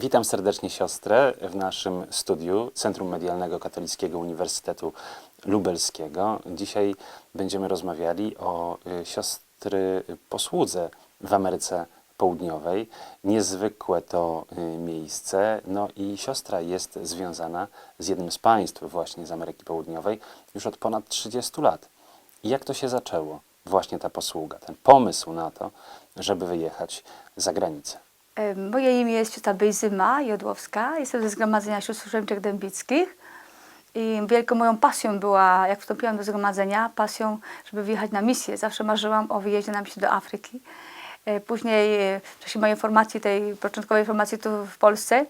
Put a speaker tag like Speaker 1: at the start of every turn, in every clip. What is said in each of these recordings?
Speaker 1: Witam serdecznie siostrę w naszym studiu Centrum Medialnego Katolickiego Uniwersytetu Lubelskiego. Dzisiaj będziemy rozmawiali o y, siostry posłudze w Ameryce Południowej. Niezwykłe to y, miejsce. No i siostra jest związana z jednym z państw właśnie z Ameryki Południowej już od ponad 30 lat. I jak to się zaczęło? Właśnie ta posługa, ten pomysł na to, żeby wyjechać za granicę.
Speaker 2: Moje imię jest siostra Bejzyma Jodłowska. Jestem ze Zgromadzenia Sióstr Rzemczych Dębickich. I wielką moją pasją była, jak wstąpiłam do zgromadzenia, pasją, żeby wyjechać na misję. Zawsze marzyłam o wyjeździe na misję do Afryki. E, Później, e, w czasie mojej formacji, tej początkowej formacji tu w Polsce,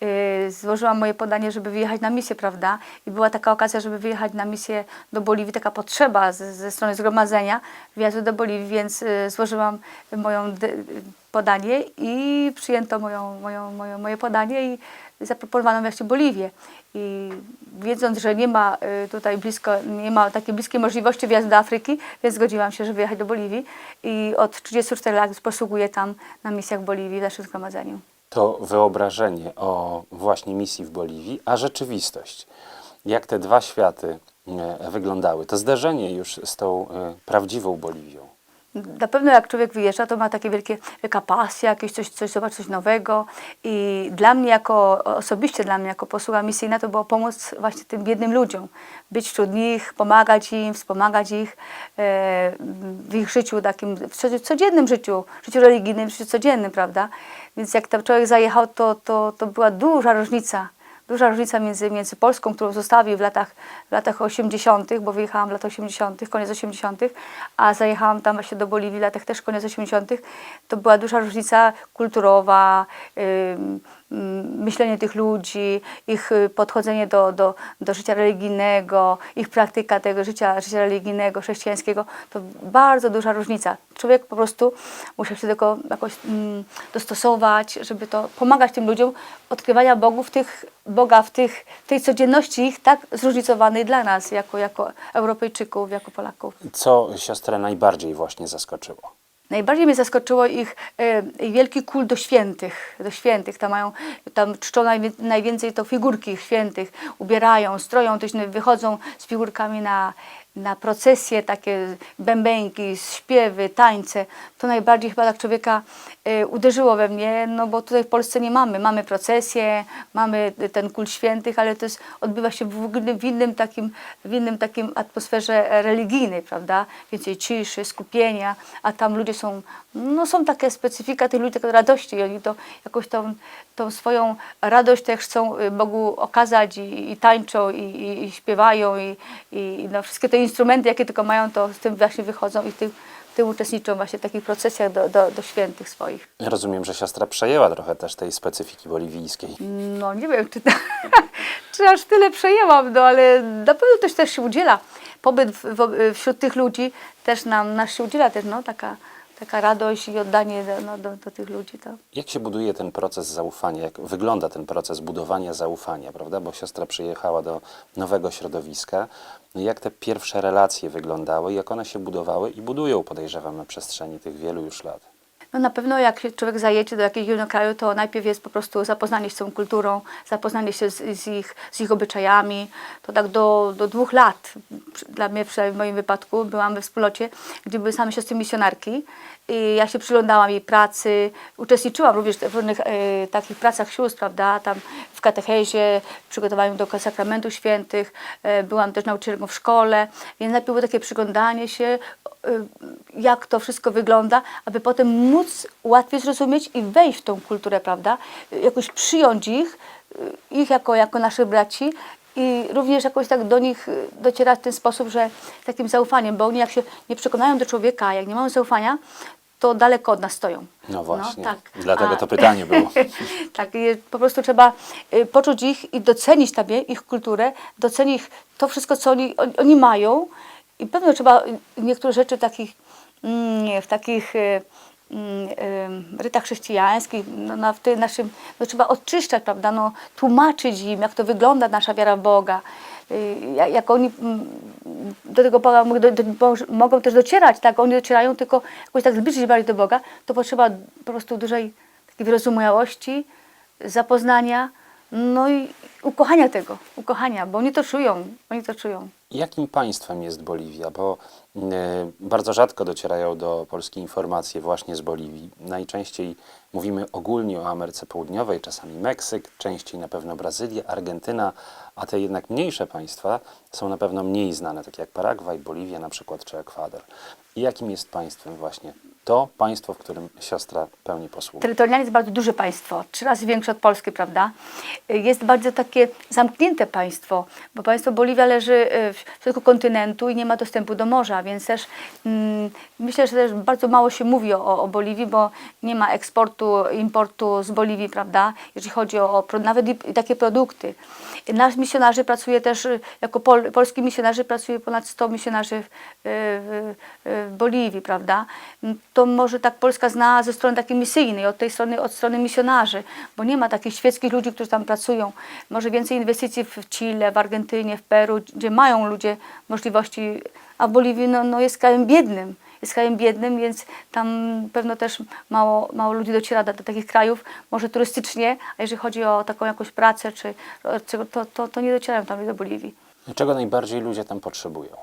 Speaker 2: e, złożyłam moje podanie, żeby wyjechać na misję, prawda? I była taka okazja, żeby wyjechać na misję do Boliwii, taka potrzeba ze, ze strony zgromadzenia wyjazdu do Boliwii, więc złożyłam moją podanie i przyjęto moją, moją, moją, moje podanie i zaproponowano właśnie Boliwię. I wiedząc, że nie ma y, tutaj blisko, nie ma takiej bliskiej możliwości wjazdu do Afryki, więc zgodziłam się, żeby jechać do Boliwii i od 34 lat posługuję tam na misjach Boliwii w naszym zgromadzeniu.
Speaker 1: to wyobrażenie o właśnie misji w Boliwii, a rzeczywistość. Jak te dwa światy e, wyglądały? To zderzenie już z tą e, prawdziwą Boliwią.
Speaker 2: Na pewno jak człowiek wyjeżdża, to ma takie wielkie, wielka pasja, jakieś coś, coś zobaczyć, coś nowego. I dla mnie jako, osobiście dla mnie jako posługa misyjna, to było pomóc właśnie tym biednym ludziom. Być wśród nich, pomagać im, wspomagać ich e, w ich życiu takim, w co- codziennym życiu, życiu religijnym, życiu codziennym, prawda? Więc jak tam człowiek zajechał, to, to, to była duża różnica. Duża różnica między, między Polską, którą zostawił w latach, w latach 80., bo wyjechałam w latach 80., koniec 80., a zajechałam tam właśnie do Boliwii w latach też koniec 80., to była duża różnica kulturowa, ym, myślenie tych ludzi, ich y, podchodzenie do, do, do życia religijnego, ich praktyka tego życia, życia religijnego, chrześcijańskiego, to bardzo duża różnica. Człowiek po prostu musiał się do tego jakoś mm, dostosować, żeby to pomagać tym ludziom odkrywania Bogów, tych, Boga w tych, tej codzienności ich tak zróżnicowanej dla nas, jako, jako Europejczyków, jako Polaków.
Speaker 1: Co siostrę najbardziej właśnie zaskoczyło?
Speaker 2: Najbardziej mnie zaskoczyło ich e, ich wielki kult do świętych. Do świętych. Tam, mają, tam czczą najwię- najwięcej to figurki świętych. Ubierają, stroją, wychodzą z figurkami na, na procesje, takie bębenki, śpiewy, tańce. To najbardziej chyba tak człowieka e, uderzyło we mnie, no bo tutaj w Polsce nie mamy. Mamy procesje, mamy ten kult świętych, ale to jest, odbywa się w, w innym takim, w innym takim atmosferze religijnej, prawda? Więcej ciszy, skupienia, a tam ludzie są, no są takie specyfika tych ludzi, taka radości i oni to jakoś tą, tą swoją radość też chcą y, Bogu okazać i, i tańczą i, i, i śpiewają i, i no, wszystkie te instrumenty, jakie tylko mają, to z tym właśnie wychodzą i tym, tym uczestniczą właśnie w takich procesjach do, do, do świętych swoich.
Speaker 1: Rozumiem, że siostra przejęła trochę też tej specyfiki boliwijskiej.
Speaker 2: No nie wiem, czy, czy aż tyle przejęłam, no ale na pewno też, też się udziela. Pobyt w, w, wśród tych ludzi też nam, nas się udziela też no, taka, taka radość i oddanie do, no, do, do tych ludzi. To.
Speaker 1: Jak się buduje ten proces zaufania? Jak wygląda ten proces budowania zaufania, prawda? Bo siostra przyjechała do nowego środowiska. No jak te pierwsze relacje wyglądały, jak one się budowały i budują, podejrzewam, na przestrzeni tych wielu już lat.
Speaker 2: No na pewno jak się człowiek zajedzie do jakiegoś kraju, to najpierw jest po prostu zapoznanie się z tą kulturą, zapoznanie się z, z, ich, z ich obyczajami. To tak do, do dwóch lat, dla mnie przynajmniej w moim wypadku, byłam we wspólnocie, gdzie były same siostry misjonarki. I ja się przyglądałam jej pracy, uczestniczyłam również w różnych e, takich pracach sióstr, prawda, tam w katechezie, w przygotowaniu do sakramentu świętych, e, byłam też nauczycielką w szkole, więc najpierw było takie przyglądanie się, jak to wszystko wygląda, aby potem móc łatwiej zrozumieć i wejść w tą kulturę, prawda, jakoś przyjąć ich, e, ich jako, jako naszych braci i również jakoś tak do nich y, docierać w ten sposób, że takim zaufaniem, bo oni jak się nie przekonają do człowieka, jak nie mają zaufania, to daleko od nas stoją.
Speaker 1: No właśnie,
Speaker 2: tak.
Speaker 1: dlatego
Speaker 2: A-
Speaker 1: to pytanie było.
Speaker 2: tak, po prostu trzeba y, poczuć ich i docenić sobie ich kulturę, docenić to wszystko, co oni, oni mają i pewno trzeba niektóre rzeczy takich, mm, w takich y, mm, y, rytach chrześcijańskich, no, na, w tym naszym, no, trzeba odczyszczać, prawda, no, tłumaczyć im, jak to wygląda nasza wiara w Boga, y, jak, oni mm, do tego Boga do, do, bo- mogą też docierać, tak, oni docierają, tylko jakoś tak zbliżyć się bardziej do Boga, to potrzeba po prostu dużej takiej wyrozumiałości, zapoznania, no i ukochania tego, ukochania, bo oni to czują, oni to czują.
Speaker 1: Jakim państwem jest Boliwia? Bo e, bardzo rzadko docierają do Polski informacje właśnie z Boliwii. Najczęściej mówimy ogólnie o Ameryce Południowej, czasami Meksyk, częściej na pewno Brazylia, Argentyna, a te jednak mniejsze państwa są na pewno mniej znane, takie jak Paragwaj, Boliwia na przykład, czy Ekwador. I jakim jest państwem właśnie to państwo, w którym siostra pełni posługę?
Speaker 2: Terytorialnie jest bardzo duże państwo, trzy razy większe od Polski, prawda? Jest bardzo takie zamknięte państwo, bo państwo Boliwia leży e, w środku kontynentu i nie ma dostępu do morza, więc też mm, myślę, że też bardzo mało się mówi o, o Boliwii, bo nie ma eksportu, importu z Boliwii, prawda? Jeżeli chodzi o, o nawet i, takie produkty. Nasz misjonarzy pracuje też, y, jako pol, polski misjonarzy pracuje ponad 100 misjonarzy w, w, w Boliwii, prawda? To może tak Polska zna ze strony takiej misyjnej, od tej strony, od strony misjonarzy, bo nie ma takich świeckich ludzi, którzy tam pracują. Może więcej inwestycji w Chile, w Argentynie, w Peru, gdzie mają ludzie możliwości, a Boliwii no, no jest krajem biednym jest krajem biednym, więc tam pewno też mało, mało ludzi dociera do, do takich krajów, może turystycznie, a jeżeli chodzi o taką jakąś pracę, czy to, to, to nie docierają tam do Boliwii.
Speaker 1: Czego najbardziej ludzie tam potrzebują?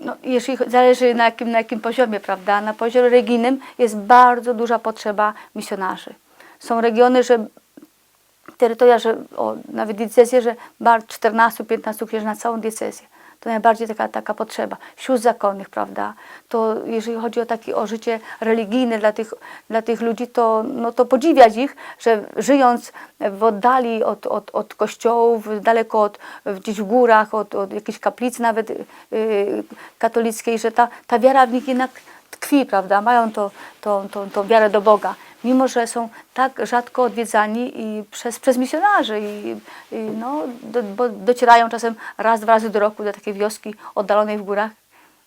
Speaker 2: No, cho- zależy na jakim, na jakim poziomie, prawda? Na poziomie religijnym jest bardzo duża potrzeba misjonarzy. Są regiony, że terytoria, że o, nawet diecezje, że bar 14-15 księży na całą diecezję. To najbardziej taka, taka potrzeba. Sióstr zakonnych, prawda? To jeżeli chodzi o takie o życie religijne dla tych, dla tych ludzi, to, no, to podziwiać ich, że żyjąc w oddali od, od, od kościołów, daleko od, gdzieś w górach, od, od jakiejś kaplicy nawet yy, katolickiej, że ta, ta wiara w nich jednak tkwi, prawda? Mają to, to, to, tą wiarę do Boga. Mimo, że są tak rzadko odwiedzani i przez, przez misjonarzy i, i no, do, bo docierają czasem raz, dwa razy do roku do takiej wioski oddalonej w górach,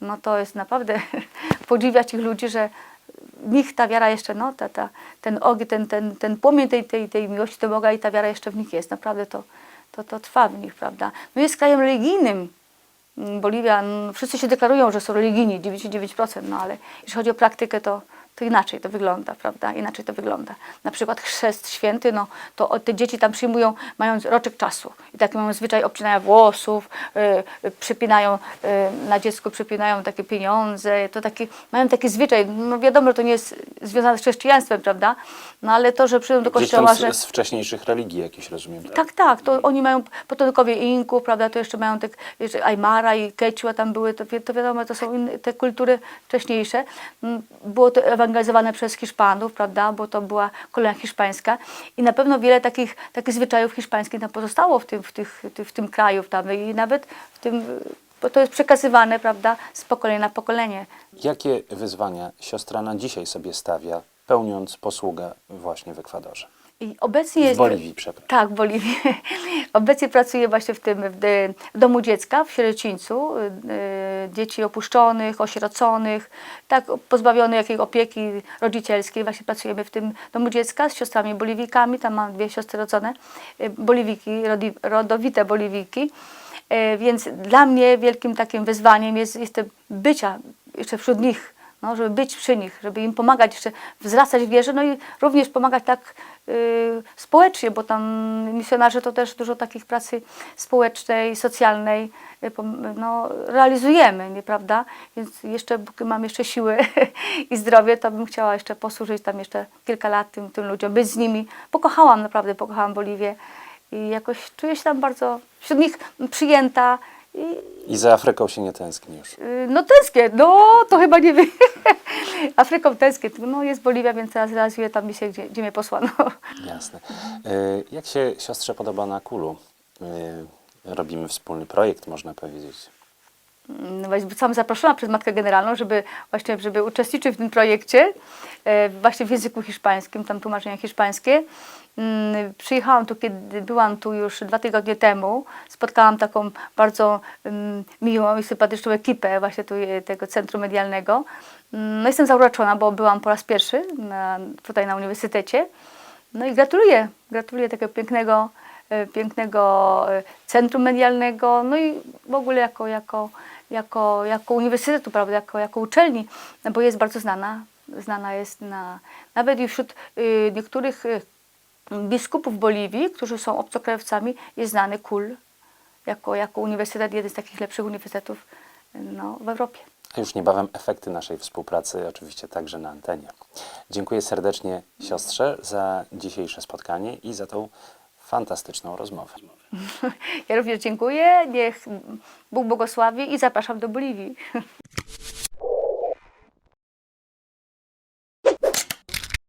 Speaker 2: no to jest naprawdę podziwiać tych ludzi, że w nich ta wiara jeszcze, no, ta, ta, ten ogień, ten, ten, ten płomień tej, tej, tej miłości do Boga i ta wiara jeszcze w nich jest. Naprawdę to, to, to trwa w nich, prawda? No jest krajem religijnym, Boliwia, wszyscy się deklarują, że są religijni, 99%, no ale jeśli chodzi o praktykę, to, to inaczej to wygląda, prawda? Inaczej to wygląda. Na przykład chrzest święty, no to te dzieci tam przyjmują, mając roczek czasu. I taki mają zwyczaj obcinania włosów, y, y, przypinają, y, na dziecku przypinają takie pieniądze, to taki, mają taki zwyczaj, no wiadomo, że to nie jest związane z chrześcijaństwem, prawda? No ale to, że przyjdą do kościoła,
Speaker 1: z,
Speaker 2: że...
Speaker 1: z wcześniejszych religii jakieś rozumiem. Tak?
Speaker 2: Tak, tak, to oni mają potomkowie Inków, prawda, to jeszcze mają te, jeszcze Aymara i Quechua tam były, to, wi- to wiadomo, to są inne, te kultury wcześniejsze. Mm, Było to ewangelizowane przez Hiszpanów, prawda, bo to była kolonia hiszpańska i na pewno wiele takich, takich zwyczajów hiszpańskich tam pozostało w tym, w, tych, ty- w tym kraju tam i nawet w tym, bo to jest przekazywane, prawda, z pokolenia na pokolenie.
Speaker 1: Jakie wyzwania siostra na dzisiaj sobie stawia, pełniąc posługę właśnie w Ekwadorze?
Speaker 2: I obecnie
Speaker 1: W
Speaker 2: jest...
Speaker 1: Boliwii, przepraszam.
Speaker 2: Tak, w Boliwii. Obecnie pracuję właśnie w tym w, de- w domu dziecka w Sierecińcu. y, y, Dzieci opuszczonych, osieroconych, tak pozbawionych jakiej opieki rodzicielskiej. Właśnie pracujemy w tym domu dziecka z siostrami boliwijkami. Tam mam dwie siostry rodzone, y, boliwiki, rodi- rodowite boliwiki. Y, Więc dla mnie wielkim takim wyzwaniem jest, jest to bycia jeszcze wśród nich, no, żeby być przy nich, żeby im pomagać jeszcze wzrastać w wierze, no i również pomagać tak y, społecznie, bo tam misjonarze to też dużo takich pracy społecznej, socjalnej y, no, realizujemy, nieprawda? Więc jeszcze, mam jeszcze siły i zdrowie, to bym chciała jeszcze posłużyć tam jeszcze kilka lat tym, tym ludziom, być z nimi. Pokochałam naprawdę, pokochałam Boliwię i jakoś czuję się tam bardzo wśród nich przyjęta i,
Speaker 1: I za Afryką się nie tęskni już.
Speaker 2: Y, No tęsknię, no to chyba nie wiem. Afryką tęsknię. No jest Boliwia, więc teraz realizuję tam misję, gdzie, gdzie mnie posłano.
Speaker 1: Jasne. E, Jak się siostrze podoba na Kulu? E, Robimy wspólny projekt, można powiedzieć.
Speaker 2: No właśnie Zostałam zaproszona przez Matkę Generalną, żeby właśnie żeby uczestniczyć w tym projekcie, e, właśnie w języku hiszpańskim, tam tłumaczenia hiszpańskie. Mm, Przyjechałam tu, kiedy byłam tu już dwa tygodnie temu. Spotkałam taką bardzo mm, miłą i sympatyczną ekipę właśnie tu, tego centrum medialnego. Mm, No jestem zauroczona, bo byłam po raz pierwszy na, tutaj na uniwersytecie. No i gratuluję, gratuluję takiego pięknego, e, pięknego e, centrum medialnego, no i w ogóle jako, jako, jako, jako uniwersytetu, prawda, jako, jako uczelni, bo jest bardzo znana. Znana jest na, nawet i wśród y, niektórych y, biskupów Boliwii, którzy są obcokrajowcami, jest znany KUL jako, jako uniwersytet, jeden z takich lepszych uniwersytetów no, w Europie.
Speaker 1: A już niebawem efekty naszej współpracy, oczywiście także na antenie. Dziękuję serdecznie siostrze za dzisiejsze spotkanie i za tą fantastyczną rozmowę.
Speaker 2: Ja również dziękuję, niech Bóg błogosławi i zapraszam do Boliwii.